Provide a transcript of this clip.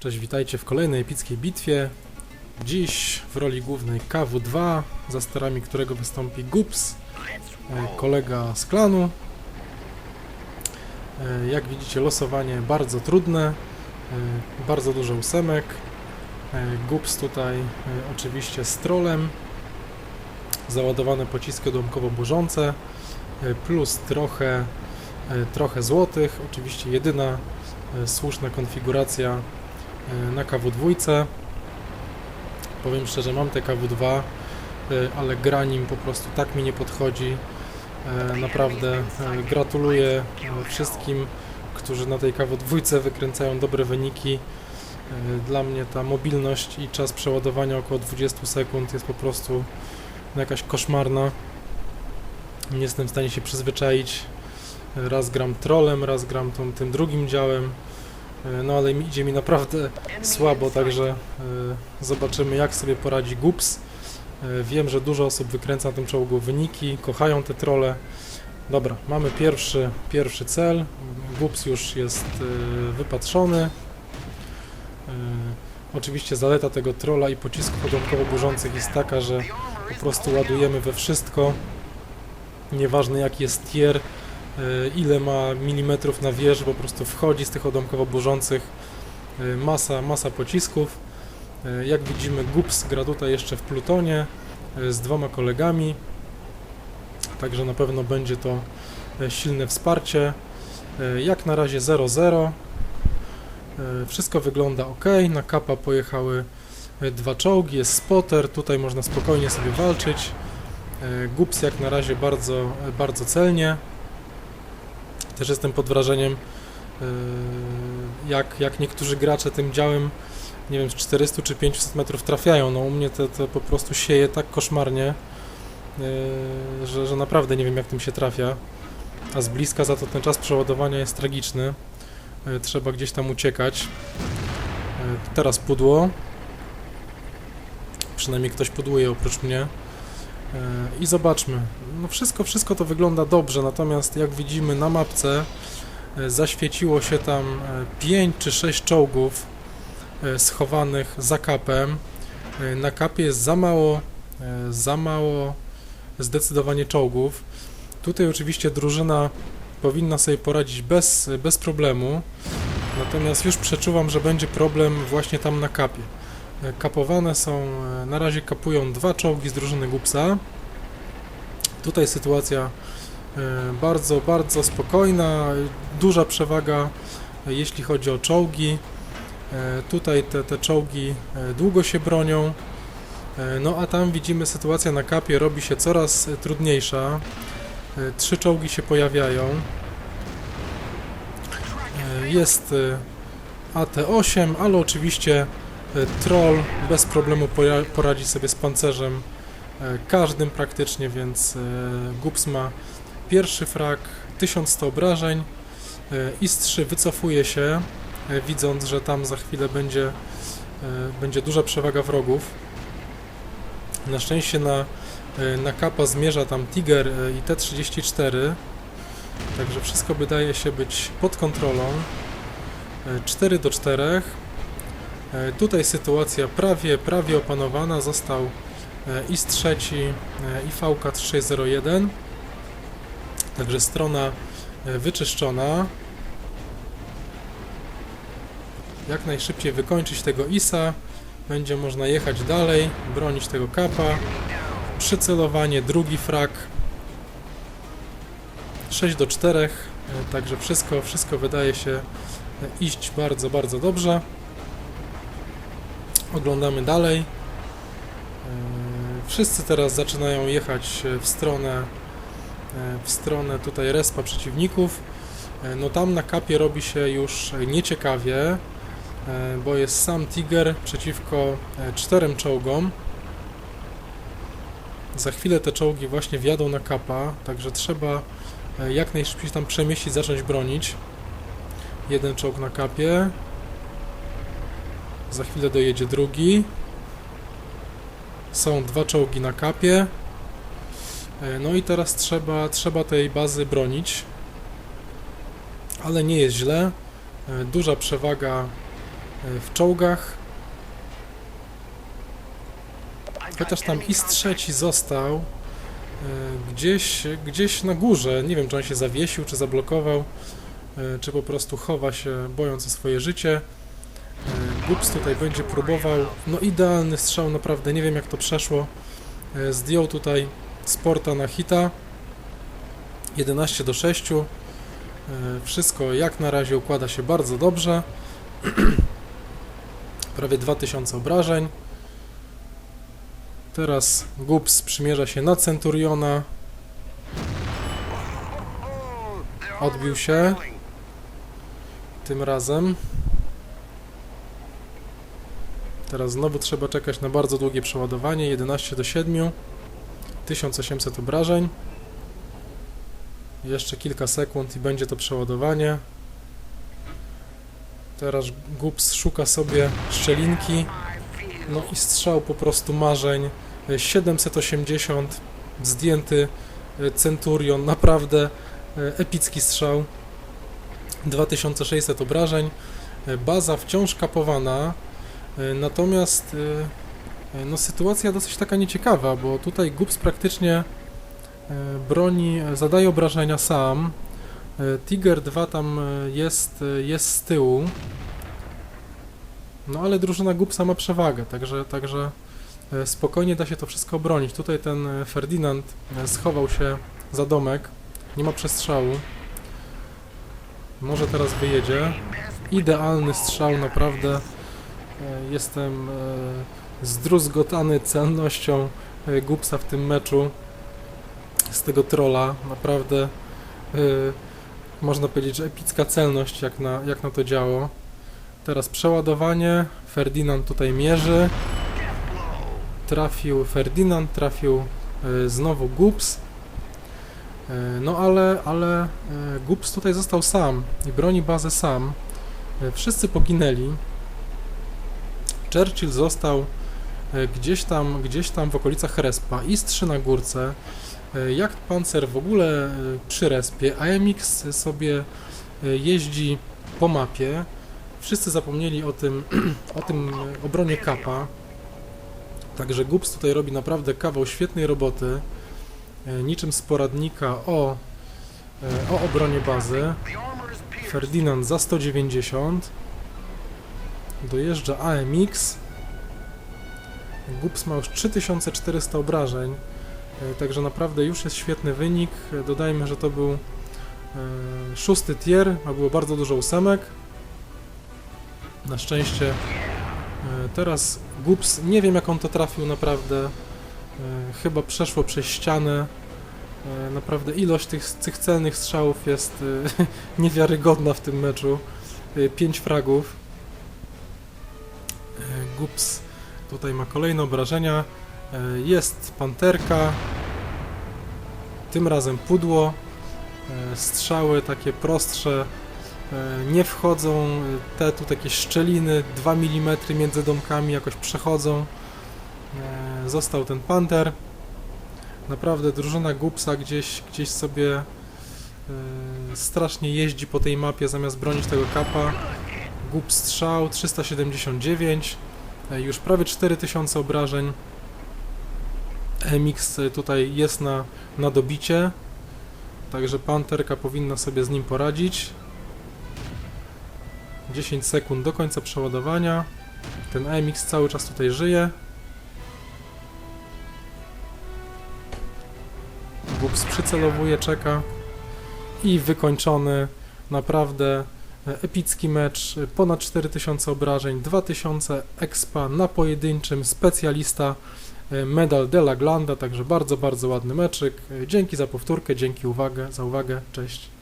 Cześć, witajcie w kolejnej epickiej bitwie. Dziś w roli głównej KW2, za sterami którego wystąpi Gups, e, kolega z klanu. E, Jak widzicie, losowanie bardzo trudne, e, bardzo dużo ósemek. Gups tutaj oczywiście z trolem, załadowane pociski odłamkowo-burzące, plus trochę, trochę złotych. Oczywiście jedyna słuszna konfiguracja na KW2. Powiem szczerze, mam te KW2, e, ale gra nim po prostu tak mi nie podchodzi. E, Naprawdę e, gratuluję e, wszystkim, którzy na tej KW2 wykręcają dobre wyniki. E, Dla mnie ta mobilność i czas przeładowania około 20 sekund jest po prostu jakaś koszmarna. Nie jestem w stanie się przyzwyczaić. E, Raz gram trolem, raz gram tą, tym drugim działem. E, No ale idzie mi naprawdę słabo, także e, zobaczymy jak sobie poradzi Gups. E, Wiem, że dużo osób wykręca na tym czołgu wyniki, kochają te trole. Dobra, mamy pierwszy, pierwszy cel. Gups już jest wypatrzony. Oczywiście zaleta tego trolla i pocisków odłamkowo-burzących jest taka, że po prostu ładujemy we wszystko. Nieważne jaki jest tier, ile ma milimetrów na wieży, po prostu wchodzi z tych odłamkowo-burzących e, masa, masa pocisków. E, Jak widzimy Gups gra tutaj jeszcze w Plutonie z dwoma kolegami, także na pewno będzie to silne wsparcie. Jak na razie 0-0. E, Wszystko wygląda ok. Na kapa pojechały dwa czołgi, jest spotter, tutaj można spokojnie sobie walczyć. Gups jak na razie bardzo, bardzo celnie. Też jestem pod wrażeniem, e, jak, jak niektórzy gracze tym działem, nie wiem, z 400 czy 500 metrów trafiają. No u mnie to, to po prostu sieje tak koszmarnie, e, że, że naprawdę nie wiem jak tym się trafia. A z bliska za to ten czas przeładowania jest tragiczny. E, Trzeba gdzieś tam uciekać. Teraz pudło. Przynajmniej ktoś pudłuje oprócz mnie. E, I zobaczmy. No wszystko, wszystko to wygląda dobrze, natomiast jak widzimy na mapce e, zaświeciło się tam 5 czy 6 czołgów e, schowanych za kapem. E, Na kapie jest za mało, e, za mało zdecydowanie czołgów. Tutaj oczywiście drużyna powinna sobie poradzić bez, bez problemu, natomiast już przeczuwam, że będzie problem właśnie tam na kapie. Kapowane są, e, na razie kapują dwa czołgi z drużyny Gupsa. Tutaj sytuacja e, bardzo, bardzo spokojna, duża przewaga e, jeśli chodzi o czołgi. Tutaj te, te czołgi długo się bronią. No a tam widzimy sytuacja na kapie robi się coraz trudniejsza. Trzy czołgi się pojawiają. Jest e, AT-8, ale oczywiście troll bez problemu poradzi sobie z pancerzem e, każdym praktycznie, więc e, Gups ma pierwszy frag, 1100 obrażeń. E, IS-3 wycofuje się, e, widząc, że tam za chwilę będzie, e, będzie duża przewaga wrogów. Na szczęście na, e, na kapa zmierza tam Tiger e, i T-34, także wszystko wydaje się być pod kontrolą. E, 4 do 4. E, Tutaj sytuacja prawie, prawie opanowana. Został e, IS e, i VK 3601. Także strona e, wyczyszczona. Jak najszybciej wykończyć tego ISA. Będzie można jechać dalej, bronić tego kapa. Przycelowanie, drugi frak. 6 do 4. e, Także wszystko, wszystko wydaje się e, iść bardzo, bardzo dobrze. Oglądamy dalej. E, Wszyscy teraz zaczynają jechać e, w stronę e, w stronę tutaj respa przeciwników. No tam na kapie robi się już nieciekawie, bo jest sam Tiger przeciwko czterem czołgom. Za chwilę te czołgi właśnie wjadą na kapa, także trzeba jak najszybciej tam przemieścić, zacząć bronić. Jeden czołg na kapie. Za chwilę dojedzie drugi. Są dwa czołgi na kapie. E, No i teraz trzeba, trzeba tej bazy bronić. Ale nie jest źle. E, Duża przewaga e, w czołgach. Chociaż tam i trzeci został gdzieś, gdzieś na górze. Nie wiem, czy on się zawiesił, czy zablokował, czy po prostu chowa się, bojąc o swoje życie. E, Gups tutaj będzie próbował. No idealny strzał, naprawdę. Nie wiem, jak to przeszło. E, Zdjął tutaj Sporta na hita. 11 do 6. E, Wszystko jak na razie układa się bardzo dobrze. Prawie 2000 obrażeń. Teraz Gups przymierza się na Centuriona. Odbił się. Tym razem. Teraz znowu trzeba czekać na bardzo długie przeładowanie. 11 do 7. 1800 obrażeń. Jeszcze kilka sekund i będzie to przeładowanie. Teraz Gups szuka sobie szczelinki. No i strzał po prostu marzeń. E, 780 zdjęty e, Centurion. Naprawdę e, epicki strzał. 2600 obrażeń. E, Baza wciąż kapowana. E, Natomiast e, e, no, sytuacja dosyć taka nieciekawa, bo tutaj Gups praktycznie broni, zadaje obrażenia sam. Tiger 2 tam jest, jest z tyłu. No ale drużyna Gupsa ma przewagę, także, także spokojnie da się to wszystko obronić. Tutaj ten Ferdynand e, schował się za domek, nie ma przestrzału. Może teraz wyjedzie. Idealny strzał, naprawdę. E, Jestem e, zdruzgotany celnością e, Gupsa w tym meczu. Z tego trolla, naprawdę można powiedzieć, że epicka celność, jak na, jak na to działo. Teraz przeładowanie. Ferdynand tutaj mierzy. Trafił Ferdynand, trafił znowu Gups. No ale, ale Gups tutaj został sam i broni bazę sam. Wszyscy poginęli. Churchill został e, gdzieś tam, gdzieś tam w okolicach respa. Istrzy na górce. E, Jak pancer w ogóle e, przy respie. AMX sobie jeździ po mapie. Wszyscy zapomnieli o tym, o tym obronie kapa. Także Gups tutaj robi naprawdę kawał świetnej roboty. Niczym z poradnika o, o obronie bazy. Ferdynand za 190. Dojeżdża AMX. Gups ma już 3400 obrażeń. e, Także naprawdę już jest świetny wynik. E, Dodajmy, że to był e, szósty tier, a było bardzo dużo ósemek. Na szczęście teraz Gups, nie wiem jak on to trafił naprawdę, chyba przeszło przez ścianę. Naprawdę ilość tych, tych celnych strzałów jest niewiarygodna w tym meczu. 5 fragów. Gups tutaj ma kolejne obrażenia. E, Jest panterka. Tym razem pudło. E, Strzały takie prostsze e, nie wchodzą. Te tu takie szczeliny 2 mm między domkami jakoś przechodzą. Został ten panter. Naprawdę drużyna Gupsa gdzieś, gdzieś sobie strasznie jeździ po tej mapie zamiast bronić tego kapa. Gup strzał 379, e, już prawie 4000 obrażeń. MX tutaj jest na, na dobicie, także panterka powinna sobie z nim poradzić. 10 sekund do końca przeładowania. Ten AMX cały czas tutaj żyje. Gups przycelowuje, czeka. I wykończony. Naprawdę e, epicki mecz. Ponad 4000 obrażeń, 2000 expa na pojedynczym. Specjalista e, medal de la Glanda, także bardzo, bardzo ładny meczyk. E, Dzięki za powtórkę, dzięki uwagę, za uwagę. Cześć.